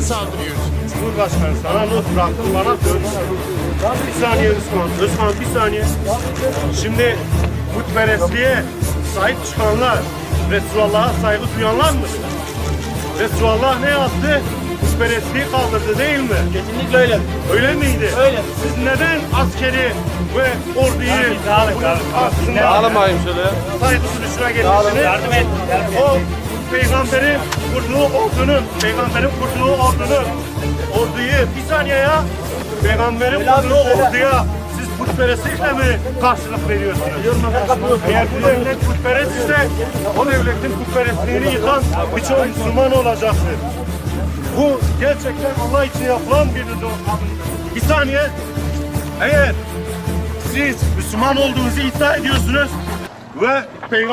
neden saldırıyorsunuz? Cumhurbaşkanı sana not bıraktım bana dön. Bir saniye Osman. Osman bir saniye. Şimdi putperestliğe sahip çıkanlar, Resulullah'a saygı duyanlar mı? Resulullah ne yaptı? Putperestliği kaldırdı değil mi? Kesinlikle öyle. Öyle miydi? Öyle. Siz neden askeri ve orduyu bunun aslında Ağlamayın şöyle. saygı duruşuna getirdiniz? Yardım et. Yardım et. O peygamberin kurduğu ordunun, peygamberin kurduğu ordunun, orduyu bir saniye ya, peygamberin kurduğu orduya siz putperestlikle mi karşılık veriyorsunuz? Eğer bu devlet putperest ise o devletin putperestliğini yıkan birçok Müslüman olacaktır. Bu gerçekten Allah için yapılan bir. Bir saniye. Eğer siz Müslüman olduğunuzu iddia ediyorsunuz ve peygamber